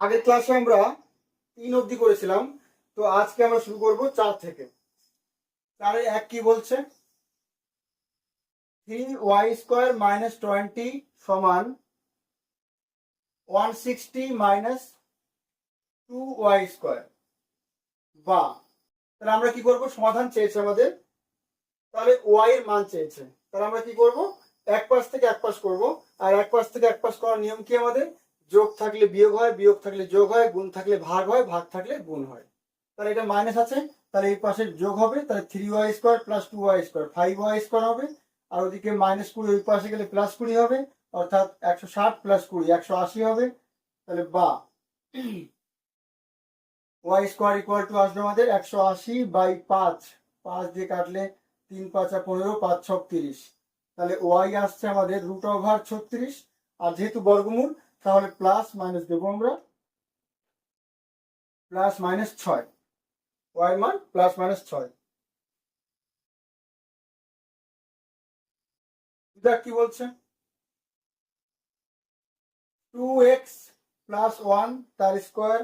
আগের ক্লাসে আমরা তিন অবধি করেছিলাম, তো আজকে আমরা শুরু করব চার থেকে। চারে এক কি বলছে? Three Y square minus twenty সমান one sixty minus two Y square বা, তাহলে আমরা কি করব? সমাধান চেয়েছে আমাদের। তাহলে ওয়াই এর মান চেয়েছে। তাহলে আমরা কি করব? এক পাশ থেকে এক পাশ করব। আর এক পাশ থেকে এক পাশ করার নিয়ম কি আমাদের? যোগ থাকলে বিয়োগ হয়, বিয়োগ থাকলে যোগ হয়, গুণ থাকলে ভাগ হয়, ভাগ থাকলে গুণ হয়। তাহলে এটা মাইনাস আছে, তাহলে এই পাশে যোগ হবে, তাহলে three Y square plus two Y square five Y square হবে। আর ওদিকে মাইনাস কুড়ি, ওই পাশে গেলে প্লাস কুড়ি হবে, অর্থাৎ একশো ষাট প্লাস কুড়ি, একশো আশি হবে। তাহলে বা ওয়াই স্কোয়ার ইকুয়াল টু আসবে আমাদের একশো আশি বাই পাঁচ। পাঁচ দিয়ে কাটলে তিন, পাঁচা পনেরো, পাঁচ ছক তিরিশ তাহলে ওয়াই আসছে আমাদের রুট ওভার ছত্রিশ। আর যেহেতু বর্গমূল তাহলে প্লাস মাইনাস দেবো আমরা। প্লাস মাইনাস ছয়। ওয়াই মান প্লাস মাইনাস ছয়। দেখ কি বলছে? টু এক্স প্লাস ওয়ান তার square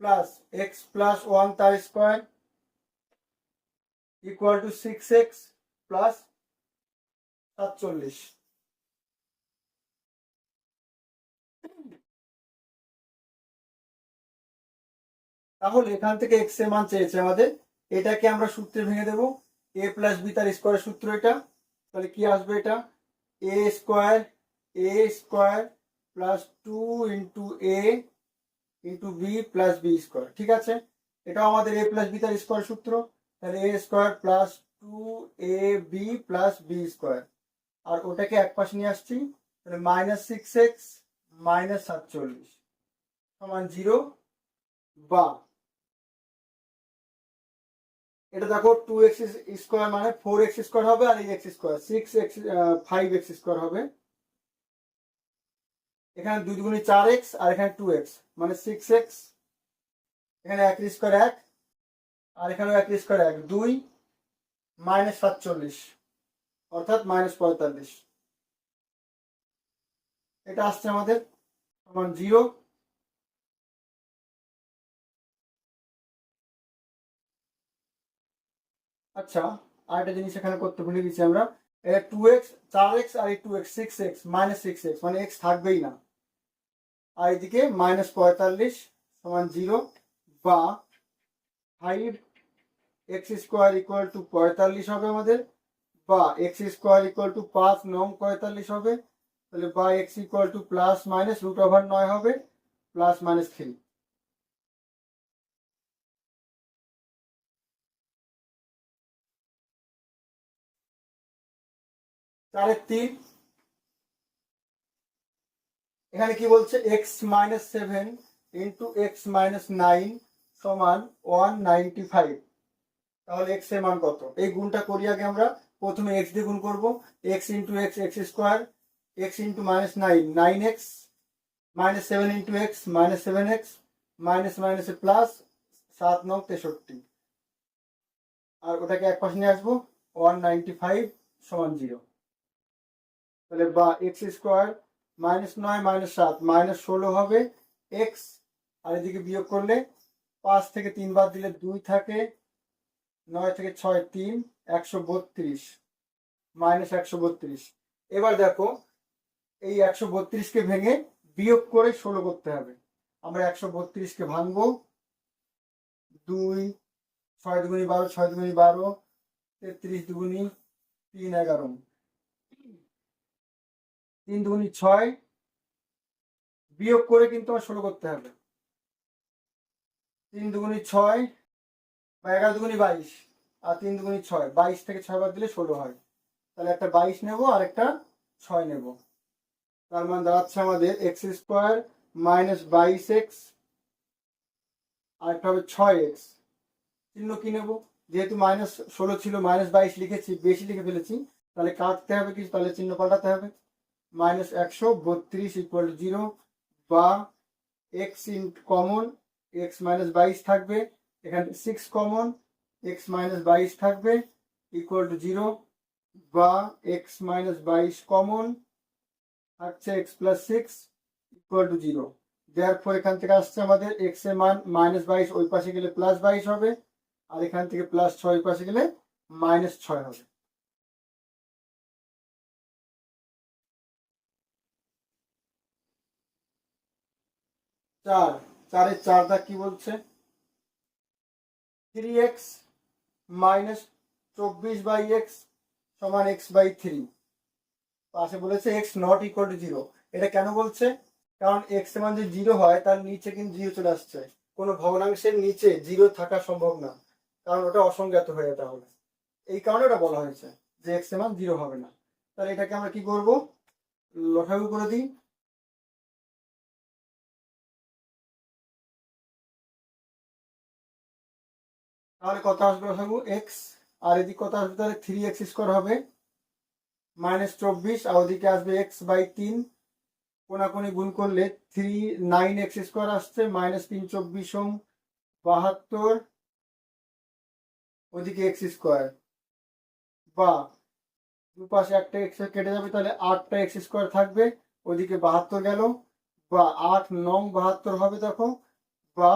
plus X plus one তার square equal to six X plus সাতচল্লিশ। তাহলে এখান থেকে এক্সের মান চেয়েছে আমাদের। এটাকে আমরা সূত্রে ভেঙে দেব। এ প্লাস বি তার স্কোয়ারের সূত্র এটা। তাহলে কি আসবে এটা? A square A square plus two into A into B plus B square ঠিক আছে? এটাও আমাদের এ প্লাস বি তার স্কোয়ার সূত্র। তাহলে A square plus two A B plus B square আর ওটাকে এক পাশে নিয়ে আসছি। তাহলে মাইনাস সিক্স এক্স মাইনাস সাতচল্লিশ। সমান জিরো বা এটা দেখো টু এক্স স্কোয়ার মানে ফোর এক্স স্কোয়ার হবে আর এই X square six X five X square হবে। এখানে দুই দুগুণি চার এক্স আর এখানে টু এক্স মানে সিক্স এক্স এখানে এক স্কোয়ার এক, আর এখানে এক স্কোয়ার এক, দুই মাইনাস সাতচল্লিশ, অর্থাৎ মাইনাস পঁয়তাল্লিশ। এটা আসছে আমাদের সমান জিরো আচ্ছা আরেকটা জিনিস এখানে করতে ভুলে গেছি আমরা। টু এক্স চার এক্স আর এই two X six X minus six X মানে এক্স থাকবেই না। আর এদিকে মাইনাস পঁয়তাল্লিশ সমান জিরো বা five X square equal to পঁয়তাল্লিশ হবে আমাদের, বা এক্স স্কোয়ার ইকুয়াল টু পাঁচ, নং পঁয়তাল্লিশ হবে। তাহলে বা X equal to plus minus root over নয় হবে প্লাস মাইনাস থ্রি চারের তিন। এখানে কি বলছে? X minus seven into X minus nine সমান ওয়ান নাইনটি ফাইভ তাহলে এক্সের মান কত? এই গুণটা করি আগে আমরা। প্রথমে এক্স দিয়ে গুণ করব। X into X X square X into minus nine nine X minus seven into X minus seven X minus মাইনাসে প্লাস সাত নং তেষট্টি। আর ওটাকে এক পাশে নিয়ে আসব। ওয়ান নাইনটি ফাইভ সমান জিরো তাহলে বা এক্স স্কোয়ার মাইনাস নয় মাইনাস সাত, মাইনাস ষোলো হবে এক্স। আর এদিকে বিয়োগ করলে পাঁচ থেকে তিন বার দিলে দুই থাকে, নয় থেকে ছয় তিন, একশো বত্রিশ, মাইনাস একশো বত্রিশ। এবার দেখো, এই একশো বত্রিশকে ভেঙে বিয়োগ করে ষোলো করতে হবে। আমরা একশো বত্রিশকে ভাঙবো, দুই, ছয় দুগুনি বারো, ছয় দুগুনি বারো, তেত্রিশ দুগুনি তিন এগারো। তিন দুগুনি ছয় বিয়োগ করে কিন্তু আমার ষোলো করতে হবে। তিন দুগুনি ছয় বা এগারো দুগুনি বাইশ আর তিন দুগুনি ছয়, বাইশ থেকে ছয় বার দিলে ষোলো হয়। তাহলে একটা বাইশ নেব আর একটা ছয় নেব। তার মানে দাঁড়াচ্ছে আমাদের এক্স স্কোয়ার মাইনাস বাইশ এক্স আর একটা হবে ছয় এক্স। চিহ্ন কি নেব? যেহেতু মাইনাস ষোলো ছিল, মাইনাস বাইশ লিখেছি, বেশি লিখে ফেলেছি, তাহলে কাটতে হবে কিছু, তাহলে চিহ্ন পাল্টাতে হবে। মাইনাস একশো বত্রিশ ইকুয়াল জিরো বা X in common X minus বাইশ থাকবে। এখানে সিক্স কমন এক্স মাইনাস বাইশ থাকবে ইকুয়াল টু জিরো বা এক্স মাইনাস বাইশ কমন থাকছে X plus six equal to zero দেওয়ার পর এখান থেকে আসছে আমাদের এক্সের মান মাইনাস বাইশ, ওই পাশে গেলে প্লাস বাইশ হবে, আর এখান থেকে প্লাস ছয় পাশে গেলে মাইনাস ছয় হবে। চার, চারের চার দাগ কি বলছে? থ্রি এক্স মাইনাস চব্বিশ বাই এক্স সমান এক্স বাই থ্রি পাশে বলেছে X not equal to zero এটা কেন বলছে? কারণ এক্সের মান যদি জিরো হয়, তার নিচে কিন্তু জিরো চলে আসছে। কোনো ভগ্নাংশের নিচে জিরো থাকা সম্ভব না। কারণ ওটা অসংজ্ঞাত হয়ে তাহলে। এই কারণে ওটা বলা হয়েছে যে এক্সের জিরো হবে না। তাহলে এটাকে আমরা কি করব? লসাগু করে দিই। তাহলে কত আসবে লসাগু এক্স আর এদিকে কত আসবে? তাহলে থ্রি এক্স স্কোয়ার হবে। মাইনাস চব্বিশ, আর ওদিকে আসবে এক্স বাই তিন। কোনাকুনি গুণ করলে থ্রি নাইন এক্স স্কোয়ার আসছে মাইনাস তিন, চব্বিশ, ওম, বাহাত্তর। ওদিকে এক্স স্কোয়ার বা, দুপাশে একটা এক্স কেটে যাবে, তাহলে আটটা এক্স স্কোয়ার থাকবে। ওদিকে বাহাত্তর গেল। বা, আট, নং বাহাত্তর হবে, দেখো। বা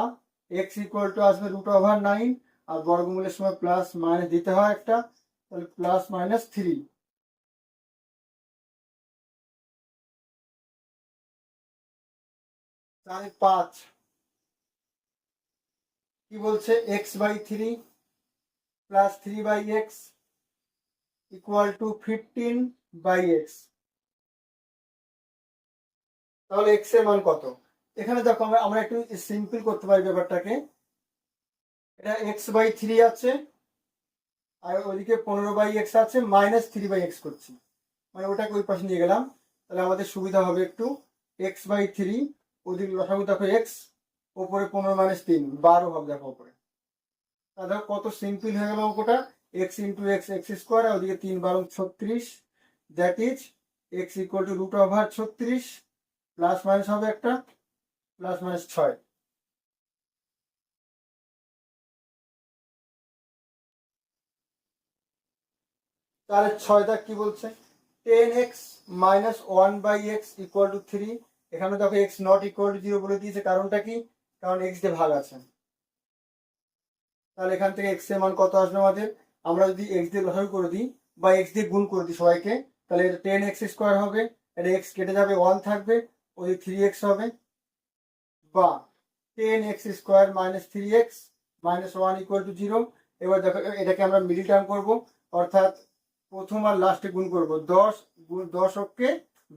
এক্স ইকুয়াল টু আসবে রুট ওভার নাইন আর বর্গমূলের সময় প্লাস মাইনাস দিতে হয় একটা, তাহলে প্লাস মাইনাস থ্রি পাঁচ। কি বলছে? X by three plus three by X equal to fifteen by X তাহলে এক্সের মান কত? এখানে দেখো আমরা একটু সিম্পল করতে পারি ব্যাপারটাকে। এটা এক্স বাই থ্রি আছে, আর ওইদিকে পনেরো বাই এক্স আছে মাইনাস থ্রি বাই এক্স করছি। মানে ওটাকে ওই পাশে নিয়ে গেলাম। তাহলে আমাদের সুবিধা হবে একটু। এক্স বাই থ্রি ওদিকে লসাগু দেখো এক্স ওপরে পনেরো মাইনাস তিন, বারো হবে দেখো ওপরে। তা দেখো কত সিম্পল হয়ে গেল অঙ্কটা। X into x x square আর ওদিকে তিন বারো ছত্রিশ। That is x equal to root over ছত্রিশ প্লাস মাইনাস হবে একটা প্লাস মাইনাস ছয়। তাহলে ছয় দাগ কি বলছে? Ten x minus one by x equal to three এখানে দেখো x not equal to zero বলে দিয়েছে। কারণটা কি? কারণ এক্স দিয়ে ভাগ আছে। তাহলে এখান থেকে এক্সের মান কত আসবে আমাদের? আমরা যদি এক্স দিয়ে লসাগু করে দিই বা এক্স দিয়ে গুণ করে দিই সবাইকে, তাহলে এটা টেন এক্স স্কোয়ার হবে। এটা এক্স কেটে যাবে ওয়ান থাকবে। ওই থ্রি এক্স হবে। বা ten x square minus three x minus one equal to zero এবার দেখো এটাকে আমরা মিডিল টার্ম করব। অর্থাৎ প্রথম আর লাস্টে গুণ করব। দশ, গুণ দশ অক্ষে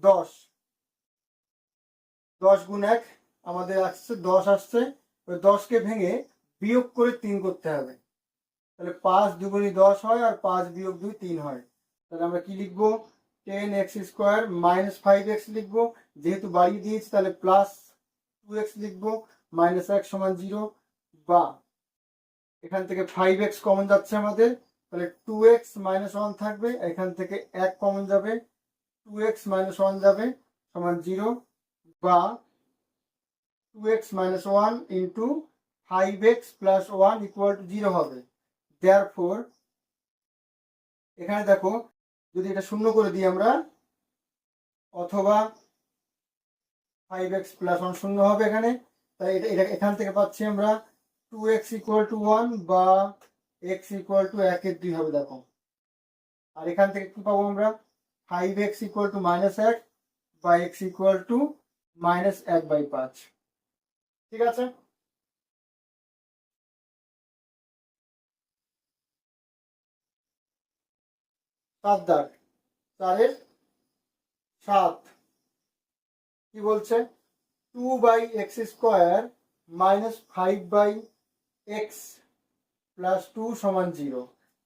দশ। দশ গুণ এক, আমাদের আসছে, দশ আসছে। ওই দশকে ভেঙে বিয়োগ করে তিন করতে হবে। তাহলে পাঁচ দুগুণি দশ হয় আর পাঁচ বিয়োগ দুই তিন হয়। তাহলে আমরা কি লিখব? Ten x square minus five x লিখব। যেহেতু বাড়িয়ে দিয়েছি, তাহলে প্লাস টু এক্স লিখব মাইনাস এক সমান জিরো বা এখান থেকে ফাইভ এক্স কমন যাচ্ছে আমাদের। তাহলে টু এক্স মাইনাস ওয়ান থাকবে, এখান থেকে এক কমন যাবে টু এক্স মাইনাস ওয়ান যাবে, সমান জিরো বা two x minus one into five x plus one equal to zero হবে। দেয়ার ফোর এখানে দেখো, যদি এটা শূন্য করে দিই আমরা, অথবা ফাইভ এক্স প্লাস ওয়ান শূন্য হবে এখানে, তাই এটা এখান থেকে পাচ্ছি আমরা two x equal to one বা এক্স ইকুয়াল টু একের দুই হবে, দেখো। আর এখান থেকে কি পাবো আমরা? Five x equal to minus এক বা এক্স ইকুয়াল টু মাইনাস এক বাই পাঁচ। ঠিক আছে? সাত দাগ চারের সাত। কি বলছে? Two by x square minus five by x plus two সমান জিরো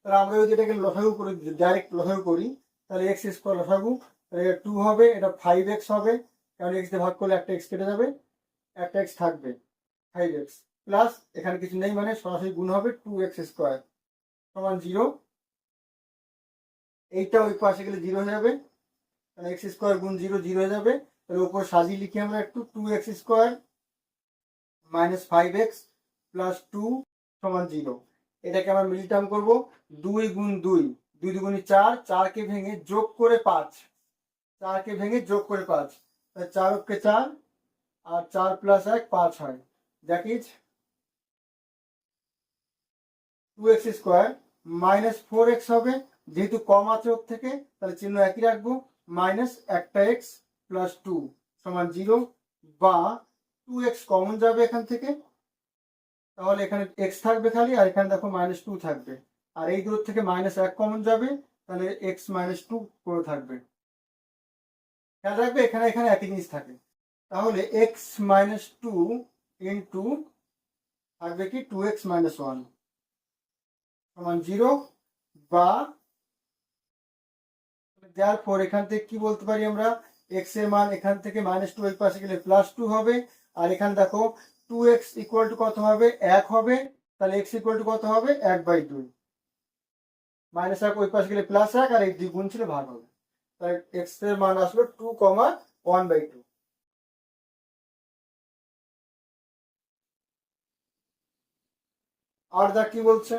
তাহলে আমরা যদি এটাকে লসাগু করে ডাইরেক্ট লসাগু করি, তাহলে এক্স স্কোয়ার লসাগু, তাহলে টু হবে, এটা ফাইভ এক্স হবে, কারণ এক্স দিয়ে ভাগ করলে একটা এক্স কেটে যাবে, একটা এক্স থাকবে ফাইভ এক্স প্লাস এখানে কিছু নেই মানে সরাসরি গুণ হবে টু এক্স স্কোয়ার সমান জিরো এইটা ওই পাশে গেলে জিরো হয়ে যাবে, তাহলে এক্স স্কোয়ার গুণ জিরো জিরো হয়ে যাবে। তাহলে উপর সাজিয়ে লিখি আমরা একটু two x square minus five x plus two সমান জিরো এটাকে আমরা মিডিল টার্ম করব। দুই গুণ দুই। দুই দুগুণি চার, চারকে ভেঙে যোগ করে পাঁচ। চারকে ভেঙে যোগ করে পাঁচ। চার অক্ষে চার, আর চার প্লাস এক পাঁচ হয়। That is two x square minus four x হবে। যেহেতু কম আছে ওর থেকে, তাহলে চিহ্ন একই রাখব। মাইনাস একটা এক্স প্লাস টু সমান জিরো বা টু এক্স কমন যাবে এখান থেকে। তাহলে এখানে এক্স থাকবে খালি, আর এখানে দেখো মাইনাস টু থাকবে। আর এই দূর থেকে মাইনাস এক কমন যাবে, তাহলে এক্স মাইনাস টু করে থাকবে। খেয়াল রাখবে, এখানে এখানে একই জিনিস থাকে। তাহলে এক্স মাইনাস টু ইন্টু থাকবে কি? টু এক্স মাইনাস ওয়ান সমান জিরো বা দেওয়ার পর এখান থেকে কি বলতে পারি আমরা? এক্সের মান এখান থেকে মাইনাস টু এর পাশে গেলে প্লাস টু হবে। আর এখানে দেখো টু এক্স ইকুয়াল টু কত হবে? এক হবে। তাহলে এক্স ইকুয়াল টু কত হবে? এক বাই দুই মাইনাস এক ওই পাশে গেলে প্লাস এক, আর এই দুই গুণ ছিল ভাগ হবে। তাই এক্সের মান আসলো two comma one by two আর দা কি বলছে?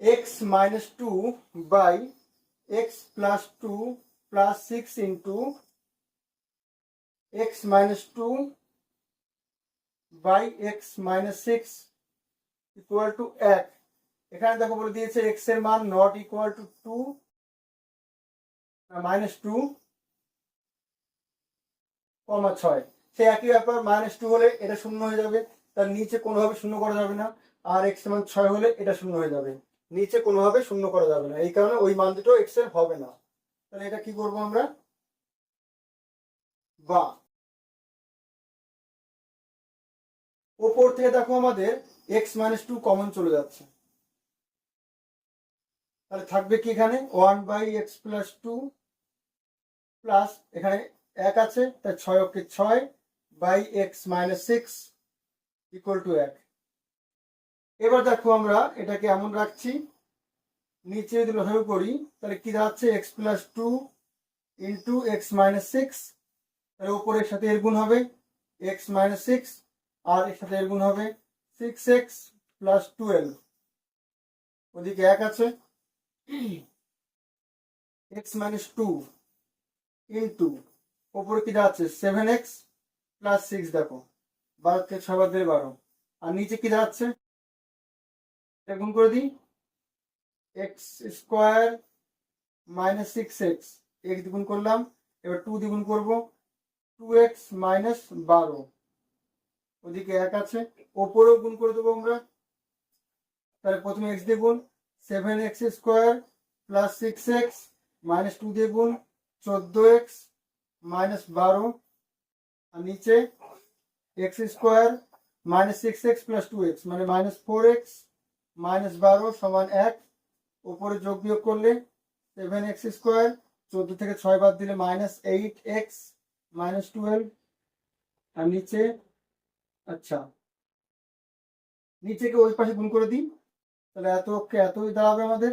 x minus 2 by x plus 2 plus 6 into x minus 2 by x minus 6 equal to 1 এখানে দেখো বলে দিয়েছে x এর মান not equal to two minus two comma ছয়। সে একই ব্যাপার মাইনাস টু হলে এটা শূন্য হয়ে যাবে, তার নিচে কোনোভাবে শূন্য করা যাবে না, আর এক্সের মান ছয় হলে এটা শূন্য হয়ে যাবে। নিচে কোনোভাবে শূন্য করা যাবে না, এই কারণে ওই মান দুটো এক্সের হবে না। তাহলে এটা কি করব আমরা? বা। ওপর থেকে দেখো আমাদের এক্স মাইনাস টু কমন চলে যাচ্ছে। তাহলে থাকবে কি এখানে? One by x plus two plus এখানে এক আছে, তাই ছয় অক্ষে ছয় by x minus six equal to এক। এবার দেখো আমরা এটাকে এমন রাখছি। নিচে যদি লসাগু করি, তাহলে কি দাঁড়াচ্ছে? X plus two into x minus six তাহলে উপরের সাথে এর গুণ হবে। এক্স মাইনাস সিক্স আর এর সাথে এর গুণ হবে সিক্স এক্স প্লাস টুয়েলভ ওদিকে এক আছে। এক্স মাইনাস টু ইন্টু ওপরে কি দাঁড়াচ্ছে? সেভেন এক্স প্লাস সিক্স দেখো। বারো থেকে ছয় দিলে বারো। আর নিচে কি দাঁড়াচ্ছে? গুণ করে দিই। X square minus six x x দ্বিগুণ করলাম, এবার টু দ্বিগুণ করব টু এক্স মাইনাস বারো। ওদিকে এক আছে, ওপরেও গুণ করে দেবো আমরা। তাহলে প্রথমে এক্স দিয়ে seven x square plus six x minus two দিয়ে গুণ চোদ্দ এক্স মাইনাস বারো। আর নিচে x square minus six x plus two x মানে মাইনাস ফোর এক্স মাইনাস বারো সমান এক। উপরে যোগ বিয়োগ করলে সেভেন এক্স স্কোয়ার চোদ্দ থেকে ছয় বাদ দিলে minus eight x minus twelve আর নিচে আচ্ছা নিচেকে ওই পাশে গুণ করে দিই, তাহলে এত অক্ষে এতই দাঁড়াবে আমাদের।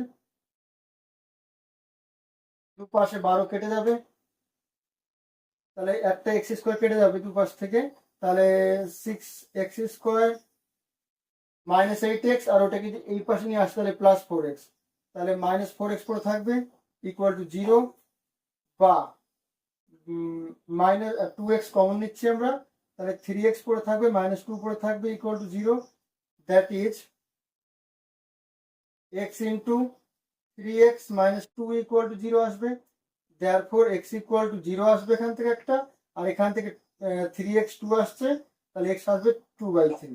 দু পাশে বারো কেটে যাবে। তাহলে একটা এক্স স্কোয়ার কেটে যাবে দু পাশ থেকে, তাহলে six x square minus eight x আর ওটাকে এই পাশে নিয়ে আসতে তাহলে প্লাস ফোর এক্স তাহলে মাইনাস ফোর এক্স পরে থাকবে ইকুয়াল টু জিরো বা মাইনাস টু এক্স কমন নিচ্ছি আমরা, তাহলে থ্রি এক্স পরে থাকবে মাইনাস টু পরে থাকবে equal to zero that is x into three x minus two equal to zero আসবে therefore x equal to zero আসবে এখান থেকে একটা, আর এখান থেকে থ্রি এক্স টু আসছে, তাহলে এক্স আসবে টু বাই থ্রি